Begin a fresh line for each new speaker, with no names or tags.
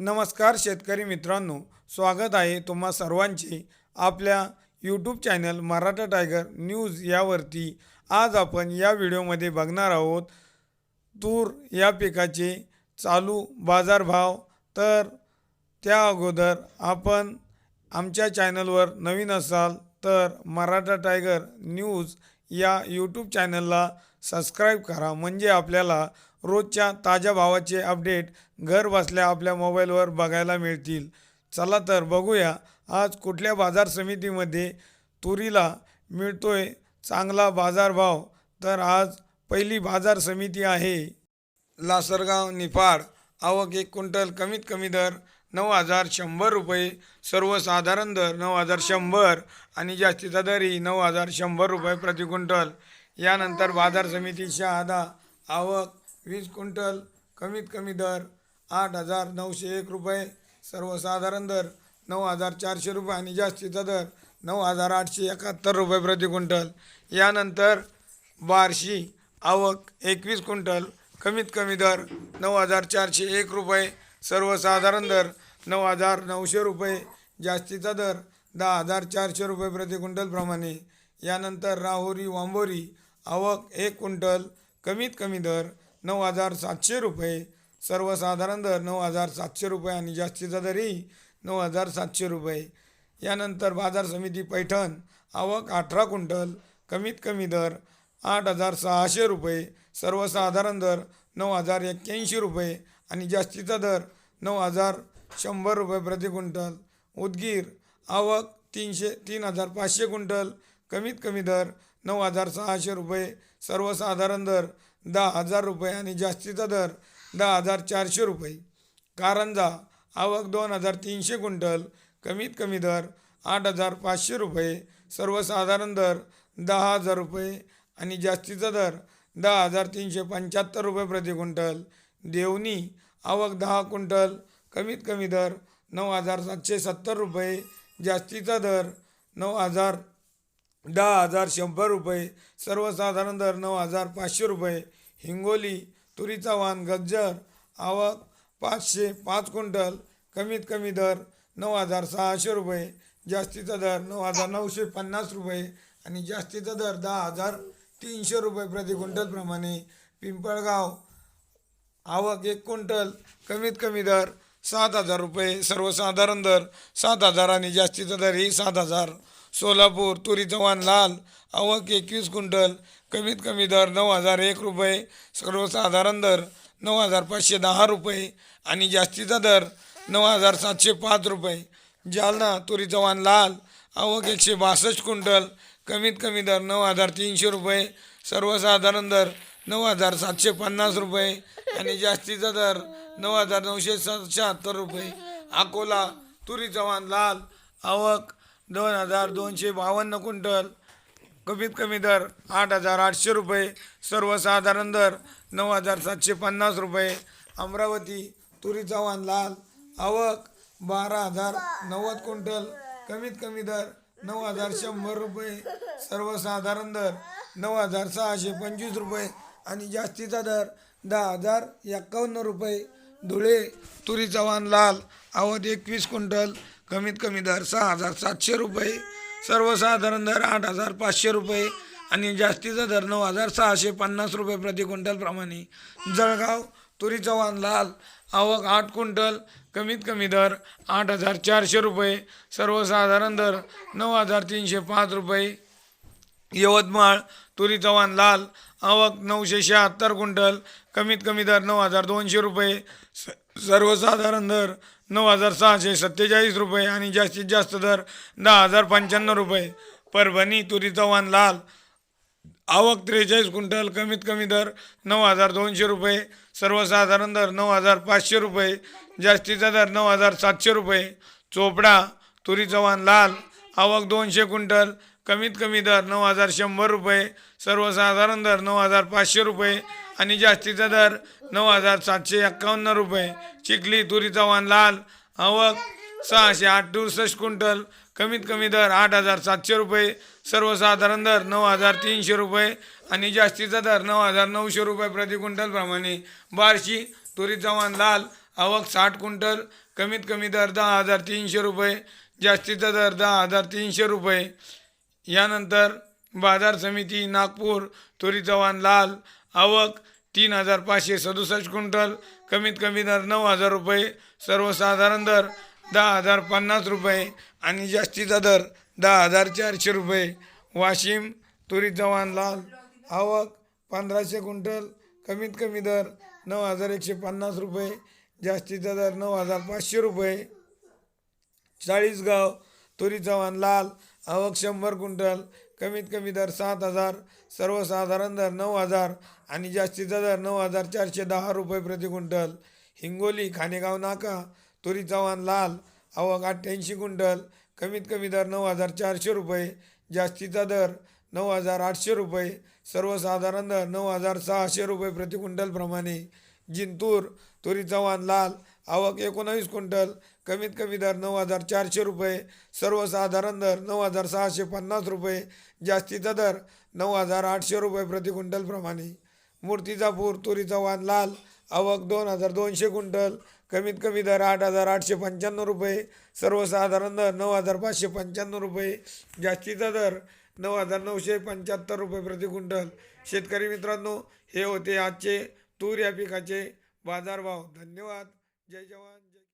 नमस्कार शेतकरी मित्रांनो स्वागत आहे तुम्हा सर्वांचे आपल्या YouTube channel Maratha Tiger News यावरती. आज आपण या व्हिडिओमध्ये बघणार आहोत तूर या पिकाचे चालू बाजारभाव. तर त्या अगोदर आपण आमच्या चॅनलवर नवीन असाल तर मराठा टायगर न्यूज या यूट्यूब चॅनलला सबस्क्राईब करा. म्हणजे आपल्याला रोजच्या ताज्या भावाचे अपडेट घर बसल्या आपल्या मोबाईलवर बघायला मिळतील. चला तर बघूया आज कुठल्या बाजार समितीमध्ये तुरीला मिळतोय चांगला बाजारभाव तर आज पहिली बाजार समिती आहे. लासरगाव निफाड. आवक एक क्विंटल कमीत कमी दर नऊ हजार शंभर रुपये. सर्वसाधारण दर नऊ हजार शंभर आणि जास्तीचा दरही नऊ हजार शंभर रुपये प्रति क्विंटल. यानंतर बाजार समिती शहादा आवक वीस क्विंटल कमीत कमी दर आठ हजार नऊशे एक रुपये. सर्वसाधारण दर नऊ हजार चारशे रुपये आणि जास्तीचा दर नऊ हजार आठशे एकाहत्तर रुपये प्रति क्विंटल. यानंतर बारशी आवक एकवीस क्विंटल कमीत कमी दर नऊ हजार चारशे एक रुपये. सर्वसाधारण दर नऊ हजार नऊशे रुपये जास्तीचा दर दहा हजार चारशे रुपये प्रति क्विंटलप्रमाणे यानंतर राहुरी वांबोरी आवक एक क्विंटल कमीत कमी दर नऊ हजार सातशे रुपये सर्वसाधारण दर नऊ हजार सातशे रुपये आणि जास्तीचा दरही नऊ हजार सातशे रुपये. यानंतर बाजार समिती पैठण आवक अठरा क्विंटल कमीत कमी दर आठ हजार सहाशे रुपये सर्वसाधारण दर नऊ हजार एक्क्याऐंशी रुपये आणि जास्तीचा दर नऊ हजार शंभर रुपये प्रति क्विंटल. उदगीर आवक तीनशे तीन हजार पाचशे क्विंटल. कमीत कमी दर नऊ हजार सहाशे रुपये. सर्वसाधारण दर दहा हजार रुपये आणि जास्तीचा दर दहा हजार चारशे रुपये. कारंजा आवक दोन हजार तीनशे क्विंटल. कमीत कमी दर आठ हजार पाचशे रुपये. सर्वसाधारण दर दहा हजार रुपये आणि जास्तीचा दर दहा हजार तीनशे पंच्याहत्तर रुपये प्रति क्विंटल. देवणी आवक दहा क्विंटल कमीत कमी दर नऊ हजार सातशे सत्तर रुपये जास्तीचा दर नऊ हजार दहा हजार शंभर रुपये सर्वसाधारण दर नऊ हजार पाचशे रुपये हिंगोली तुरीचा वाण गज्जर आवक पाचशे पाच क्विंटल कमीत कमी दर नऊ हजार सहाशे रुपये जास्तीचा दर नऊ हजार नऊशे पन्नास रुपये आणि जास्तीचा दर दहा हजार तीनशे रुपये प्रति क्विंटलप्रमाणे पिंपळगाव आवक एक क्विंटल कमीत कमी दर सात हजार रुपये सर्वसाधारण दर सात हजार आणि जास्तीचा दर ही सात हजार. सोलापूर तुरी चव्हाण लाल आवक एकवीस क्विंटल कमीत कमी दर नऊ हजार एक रुपये सर्वसाधारण दर नऊ हजार पाचशे दहा रुपये आणि जास्तीचा दर नऊ हजार सातशे पाच रुपये. जालना तुरी चव्हाण लाल आवक एकशे बासष्ट क्विंटल कमीत कमी दर नऊ हजार तीनशे रुपये सर्वसाधारण दर नऊ हजार सातशे पन्नास रुपये आणि जास्तीचा दर नऊ हजार नऊशे स- शहात्तर रुपये. अकोला तुरीचा वाण लाल आवक दोन हजार दोनशे बावन्न क्विंटल. कमीत कमी दर आठ हजार आठशे रुपये. सर्वसाधारण दर नऊ हजार सातशे पन्नास रुपये. अमरावती तुरीचा वाण लाल आवक बारा हजार नव्वद क्विंटल. कमीत कमी दर नऊ हजार शंभर रुपये. सर्वसाधारण दर नऊ हजार सहाशे पंचवीस रुपये. आणि जास्तीचा दर दहा हजार एकावन्न रुपये. धुळे तुरी चव्हाण लाल. आवक एकवीस क्विंटल. कमीत कमी दर सहा हजार सातशे रुपये. सर्वसाधारण दर आठ हजार पाचशे रुपये. आणि जास्तीचा दर नऊ हजार सहाशे पन्नास रुपये प्रति क्विंटलप्रमाणे जळगाव तुरी चव्हाण लाल. आवक आठ क्विंटल. कमीत कमी दर आठ हजार चारशे रुपये. सर्वसाधारण दर नऊ हजार तीनशे पाच रुपये. यवतमाळ तुरी चव्हाण लाल आवक नऊशे शहात्तर क्विंटल कमीत कमी दर नऊ हजार दोनशे रुपये स सर्वसाधारण दर नऊ हजार सहाशे सत्तेचाळीस रुपये आणि जास्तीत जास्त दर दहा हजार पंच्याण्णव रुपये. परभणी तुरी चव्हाण लाल आवक त्रेचाळीस क्विंटल कमीत कमी दर नऊ हजार दोनशे रुपये सर्वसाधारण दर नऊ हजार पाचशे रुपये जास्तीचा दर नऊ हजार सातशे रुपये. चोपडा तुरी चव्हाण लाल आवक दोनशे क्विंटल कमीत कमी दर नऊ हजार शंभर रुपये सर्वसाधारण दर नऊ हजार पाचशे रुपये आणि जास्तीचा दर नऊ हजार सातशे एक्कावन्न रुपये. चिखली तुरी चव्हाण लाल आवक सहाशे अडुसष्ट क्विंटल. कमीत कमी दर आठ हजार सातशे रुपये सर्वसाधारण दर नऊ हजार तीनशे रुपये आणि जास्तीचा दर नऊ हजार नऊशे रुपये प्रति क्विंटलप्रमाणे बारशी बार्शी तुरी लाल आवक साठ क्विंटल. कमीत कमी दर दहा हजार तीनशे रुपये जास्तीचा दर दहा हजार तीनशे रुपये. यानंतर बाजार समिती नागपूर तुरी चव्हाण लाल आवक तीन हजार पाचशे सदुसष्ट क्विंटल कमीत कमी दर नऊ हजार रुपये सर्वसाधारण दर दहा हजार पन्नास रुपये आणि जास्तीचा दर दहा हजार चारशे रुपये. वाशिम तुरी चव्हाण लाल आवक पंधराशे क्विंटल कमीत कमी दर नऊ हजार एकशे पन्नास रुपये जास्तीचा दर नऊ हजार पाचशे रुपये. चाळीसगाव तुरी चव्हाण लाल आवक शंभर क्विंटल कमीत कमी दर सात हजार सर्वसाधारण दर नऊ हजार आणि जास्तीचा दर नऊ हजार चारशे दहा रुपये प्रति क्विंटल. हिंगोली खानेगाव नाका तुरी चव्हाण लाल आवक अठ्ठ्याऐंशी क्विंटल कमीत कमी दर नऊ हजार चारशे रुपये जास्तीचा दर नऊ हजार आठशे रुपये सर्वसाधारण दर नऊ हजार सहाशे रुपये प्रति क्विंटलप्रमाणे जिंतूर तुरी चव्हाण लाल आवक एकोणावीस क्विंटल कमीत कमी दर नऊ हजार चारशे रुपये सर्वसाधारण दर नऊ हजार सहाशे पन्नास रुपये जास्तीचा दर नऊ हजार आठशे रुपये प्रति क्विंटलप्रमाणे मूर्तिजापूर तुरीचा वाण लाल आवक दोन हजार दोनशे क्विंटल कमीत कमी दर आठ हजार आठशे पंच्याण्णव रुपये सर्वसाधारण दर नऊ हजार पाचशे पंच्याण्णव रुपये जास्तीचा दर नऊ हजार नऊशे पंच्याहत्तर रुपये प्रति क्विंटल. शेतकरी मित्रांनो हे होते आजचे तूर या पिकाचे बाजारभाव. धन्यवाद. जय जवान.